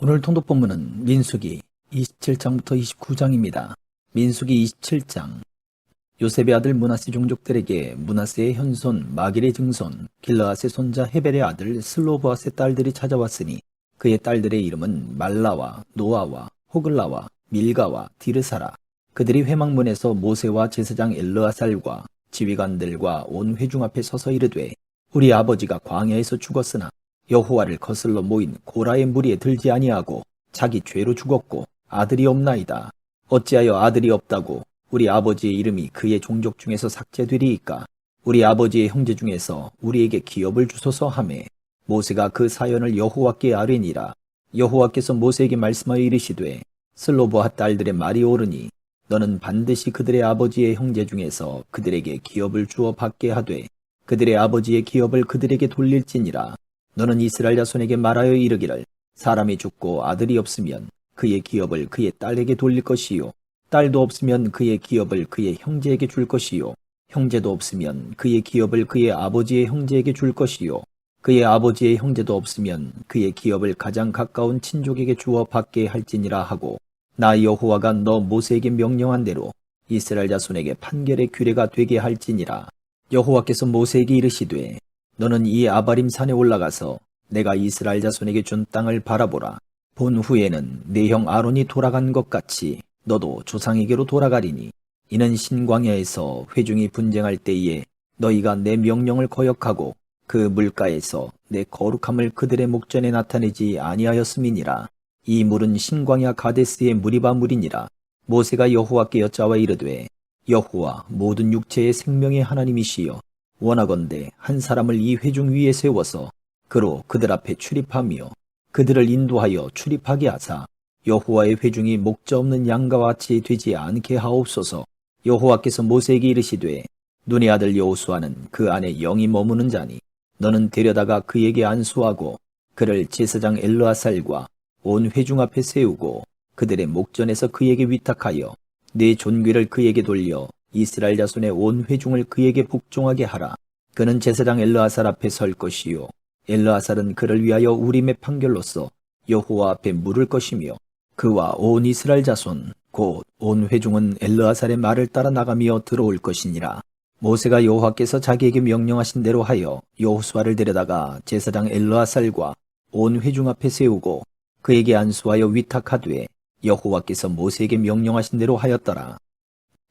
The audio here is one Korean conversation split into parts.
오늘 통독 본문은 민수기 27장부터 29장입니다. 민수기 27장 요셉의 아들 문하세 종족들에게 문하세의 현손 마길의 증손 길라앗의 손자 헤벨의 아들 슬로보앗의 딸들이 찾아왔으니 그의 딸들의 이름은 말라와 노아와 호글라와 밀가와 디르사라 그들이 회막문에서 모세와 제사장 엘르아살과 지휘관들과 온 회중 앞에 서서 이르되 우리 아버지가 광야에서 죽었으나 여호와를 거슬러 모인 고라의 무리에 들지 아니하고 자기 죄로 죽었고 아들이 없나이다. 어찌하여 아들이 없다고 우리 아버지의 이름이 그의 종족 중에서 삭제되리이까? 우리 아버지의 형제 중에서 우리에게 기업을 주소서 하매 모세가 그 사연을 여호와께 아뢰니라. 여호와께서 모세에게 말씀하여 이르시되 슬로보아 딸들의 말이 옳으니 너는 반드시 그들의 아버지의 형제 중에서 그들에게 기업을 주어 받게 하되 그들의 아버지의 기업을 그들에게 돌릴지니라. 너는 이스라엘 자손에게 말하여 이르기를 사람이 죽고 아들이 없으면 그의 기업을 그의 딸에게 돌릴 것이요 딸도 없으면 그의 기업을 그의 형제에게 줄 것이요 형제도 없으면 그의 기업을 그의 아버지의 형제에게 줄 것이요 그의 아버지의 형제도 없으면 그의 기업을 가장 가까운 친족에게 주어 받게 할지니라 하고 나 여호와가 너 모세에게 명령한 대로 이스라엘 자손에게 판결의 규례가 되게 할지니라. 여호와께서 모세에게 이르시되 너는 이 아바림 산에 올라가서 내가 이스라엘 자손에게 준 땅을 바라보라. 본 후에는 내 형 아론이 돌아간 것 같이 너도 조상에게로 돌아가리니 이는 신광야에서 회중이 분쟁할 때에 너희가 내 명령을 거역하고 그 물가에서 내 거룩함을 그들의 목전에 나타내지 아니하였음이니라. 이 물은 신광야 가데스의 무리바 물이니라. 모세가 여호와께 여짜와 이르되 여호와 모든 육체의 생명의 하나님이시여 원하건대 한 사람을 이 회중 위에 세워서 그로 그들 앞에 출입하며 그들을 인도하여 출입하게 하사 여호와의 회중이 목자 없는 양과 같이 되지 않게 하옵소서. 여호와께서 모세에게 이르시되 눈의 아들 여호수아는 그 안에 영이 머무는 자니 너는 데려다가 그에게 안수하고 그를 제사장 엘르아살과 온 회중 앞에 세우고 그들의 목전에서 그에게 위탁하여 내 존귀를 그에게 돌려 이스라엘 자손의 온 회중을 그에게 복종하게 하라. 그는 제사장 엘르아살 앞에 설 것이요. 엘르아살은 그를 위하여 우림의 판결로서 여호와 앞에 물을 것이며 그와 온 이스라엘 자손 곧 온 회중은 엘르아살의 말을 따라 나가며 들어올 것이니라. 모세가 여호와께서 자기에게 명령하신 대로 하여 여호수아를 데려다가 제사장 엘르아살과 온 회중 앞에 세우고 그에게 안수하여 위탁하되 여호와께서 모세에게 명령하신 대로 하였더라.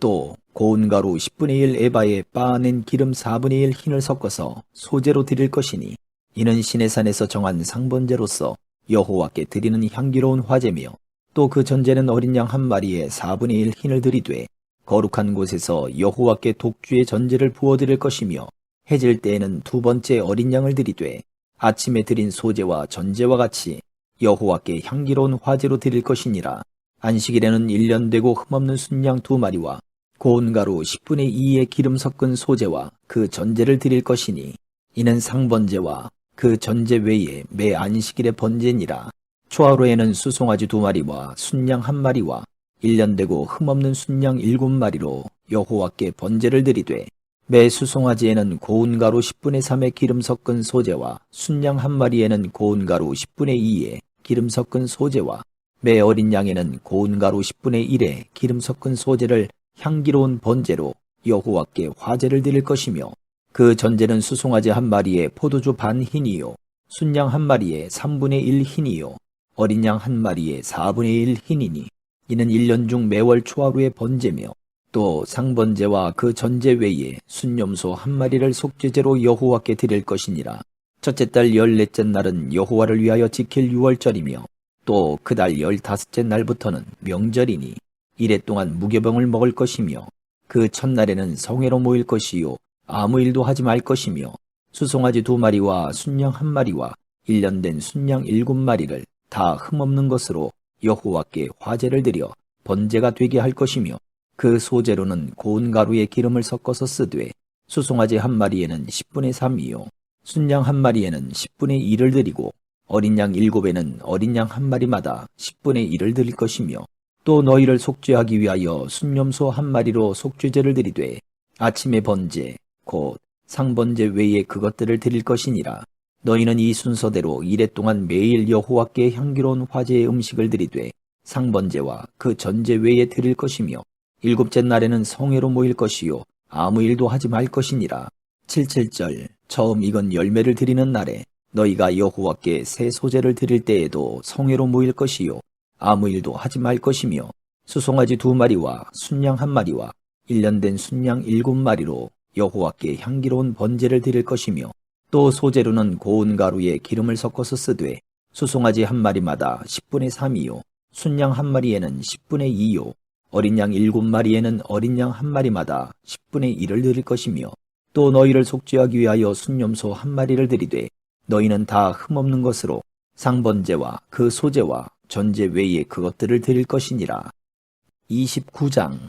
또 고운 가루 10분의 1 에바에 빻아낸 기름 4분의 1 흰을 섞어서 소재로 드릴 것이니 이는 신의 산에서 정한 상번제로서 여호와께 드리는 향기로운 화제며 또 그 전제는 어린 양 한 마리에 4분의 1 흰을 드리되 거룩한 곳에서 여호와께 독주의 전제를 부어 드릴 것이며 해질 때에는 두 번째 어린 양을 드리되 아침에 드린 소제와 전제와 같이 여호와께 향기로운 화제로 드릴 것이니라. 안식일에는 1년 되고 흠없는 순양 두 마리와 고운 가루 10분의 2의 기름 섞은 소재와 그 전제를 드릴 것이니 이는 상번제와 그 전제 외에 매 안식일의 번제니라. 초하루에는 수송아지 두 마리와 순양 한 마리와 1년 되고 흠없는 순양 일곱 마리로 여호와께 번제를 드리되 매 수송아지에는 고운 가루 10분의 3의 기름 섞은 소재와 순양 한 마리에는 고운 가루 10분의 2의 기름 섞은 소재와 매 어린 양에는 고운 가루 10분의 1의 기름 섞은 소재를 향기로운 번제로 여호와께 화제를 드릴 것이며 그 전제는 수송아지 한 마리에 포도주 반 흰이요 순양 한 마리에 3분의 1 흰이요 어린 양 한 마리에 4분의 1 흰이니 이는 1년 중 매월 초하루의 번제며 또 상번제와 그 전제 외에 순념소 한 마리를 속죄제로 여호와께 드릴 것이니라. 첫째 달 열넷째 날은 여호와를 위하여 지킬 유월절이며 또 그 달 열다섯째 날부터는 명절이니 이래 동안 무교병을 먹을 것이며 그 첫날에는 성회로 모일 것이요 아무 일도 하지 말 것이며 수송아지 두 마리와 순양 한 마리와 일년 된 순양 일곱 마리를 다 흠없는 것으로 여호와께 화제를 드려 번제가 되게 할 것이며 그 소재로는 고운 가루에 기름을 섞어서 쓰되 수송아지 한 마리에는 10분의 3이요 순양 한 마리에는 10분의 1을 드리고 어린 양 일곱에는 어린 양 한 마리마다 10분의 1을 드릴 것이며 또 너희를 속죄하기 위하여 순념소 한 마리로 속죄제를 드리되 아침의 번제 곧 상번제 외에 그것들을 드릴 것이니라. 너희는 이 순서대로 이래 동안 매일 여호와께 향기로운 화제의 음식을 드리되 상번제와 그 전제 외에 드릴 것이며 일곱째 날에는 성회로 모일 것이요 아무 일도 하지 말 것이니라. 77절 처음 익은 열매를 드리는 날에 너희가 여호와께 새 소재를 드릴 때에도 성회로 모일 것이요 아무 일도 하지 말 것이며 수송아지 두 마리와 순양 한 마리와 일년된 순양 일곱 마리로 여호와께 향기로운 번제를 드릴 것이며 또 소재로는 고운 가루에 기름을 섞어서 쓰되 수송아지 한 마리마다 10분의 3이요 순양 한 마리에는 10분의 2요 어린 양 일곱 마리에는 어린 양 한 마리마다 10분의 1을 드릴 것이며 또 너희를 속죄하기 위하여 순념소 한 마리를 드리되 너희는 다 흠없는 것으로 상번제와 그 소재와 전제 외에 그것들을 드릴 것이니라. 29장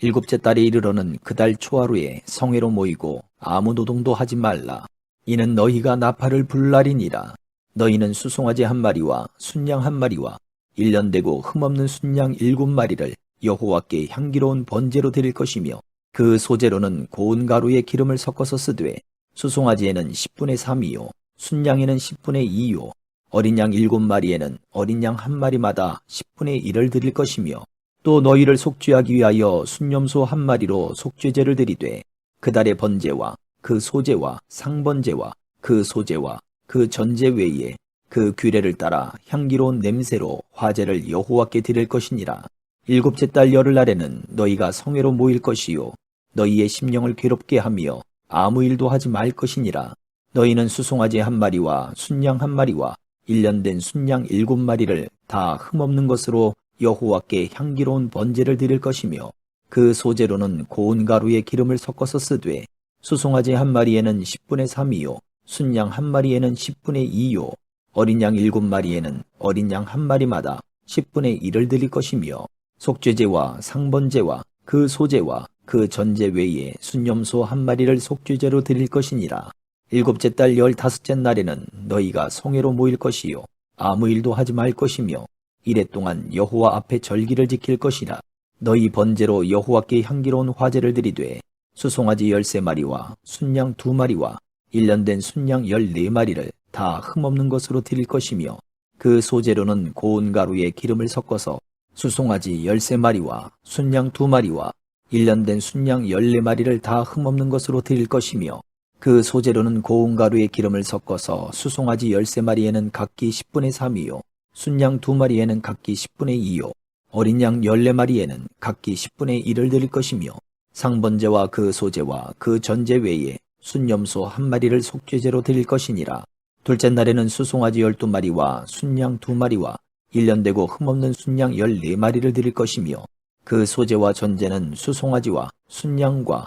일곱째 달에 이르러는 그달 초하루에 성회로 모이고 아무 노동도 하지 말라. 이는 너희가 나팔을 불 날이니라. 너희는 수송아지 한 마리와 순양 한 마리와 일년 되고 흠없는 순양 일곱 마리를 여호와께 향기로운 번제로 드릴 것이며 그 소재로는 고운 가루에 기름을 섞어서 쓰되 수송아지에는 10분의 3이요 순양에는 10분의 2요 어린 양 일곱 마리에는 어린 양 한 마리마다 10분의 1을 드릴 것이며 또 너희를 속죄하기 위하여 순념소 한 마리로 속죄제를 드리되 그 달의 번제와 그 소제와 상번제와 그 소제와 그 전제 외에 그 규례를 따라 향기로운 냄새로 화제를 여호와께 드릴 것이니라. 일곱째 달 열흘 날에는 너희가 성회로 모일 것이요 너희의 심령을 괴롭게 하며 아무 일도 하지 말 것이니라. 너희는 수송아지 한 마리와 순양 한 마리와 일년된 순양 일곱 마리를 다 흠없는 것으로 여호와께 향기로운 번제를 드릴 것이며 그 소재로는 고운 가루에 기름을 섞어서 쓰되 수송아지 한 마리에는 10분의 3이요 순양 한 마리에는 10분의 2요 어린 양 일곱 마리에는 어린 양 한 마리마다 10분의 1을 드릴 것이며 속죄제와 상번제와 그 소제와 그 전제 외에 순념소 한 마리를 속죄제로 드릴 것이니라. 일곱째 달 열다섯째 날에는 너희가 성회로 모일 것이요 아무 일도 하지 말 것이며 이래 동안 여호와 앞에 절기를 지킬 것이라. 너희 번제로 여호와께 향기로운 화제를 드리되 수송아지 열세 마리와 순양 두 마리와 일년된 순양 열네 마리를 다 흠없는 것으로 드릴 것이며 그 소재로는 고운 가루에 기름을 섞어서 수송아지 열세 마리와 순양 두 마리와 일년된 순양 열네 마리를 다 흠없는 것으로 드릴 것이며 그 소재로는 고운 가루에 기름을 섞어서 수송아지 열세 마리에는 각기 10분의 3이요 순양 두 마리에는 각기 10분의 2요 어린 양 열네 마리에는 각기 10분의 1을 드릴 것이며 상번제와 그 소재와 그 전제 외에 순염소 한 마리를 속죄제로 드릴 것이니라. 둘째 날에는 수송아지 열두 마리와 순양 두 마리와 일년되고 흠없는 순양 열네 마리를 드릴 것이며 그 소재와 전제는 수송아지와 순양과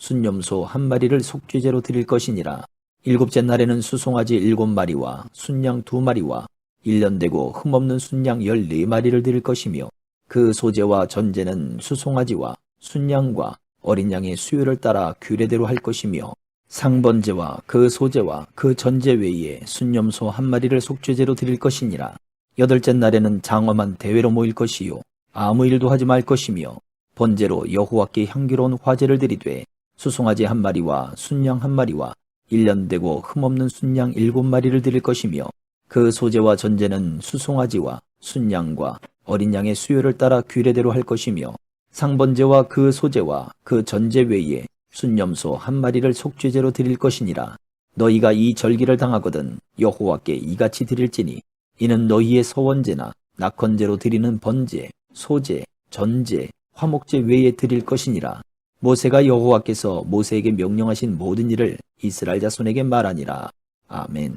순념소 한 마리를 속죄제로 드릴 것이니라. 일곱째 날에는 수송아지 일곱 마리와 순양 두 마리와 일년되고 흠없는 순양 열네 마리를 드릴 것이며 그 소제와 전제는 수송아지와 순양과 어린 양의 수요를 따라 규례대로 할 것이며 상번제와 그 소제와 그 전제 외에 순념소 한 마리를 속죄제로 드릴 것이니라. 여덟째 날에는 장엄한 대회로 모일 것이요 아무 일도 하지 말 것이며 번제로 여호와께 향기로운 화제를 드리되 수송아지 한 마리와 순양 한 마리와 일년되고 흠없는 순양 일곱 마리를 드릴 것이며 그 소제와 전제는 수송아지와 순양과 어린 양의 수요를 따라 규례대로 할 것이며 상번제와 그 소제와 그 전제 외에 순념소 한 마리를 속죄제로 드릴 것이니라. 너희가 이 절기를 당하거든 여호와께 이같이 드릴지니 이는 너희의 서원제나 낙헌제로 드리는 번제, 소제, 전제, 화목제 외에 드릴 것이니라 모세가 여호와께서 모세에게 명령하신 모든 일을 이스라엘 자손에게 말하니라. 아멘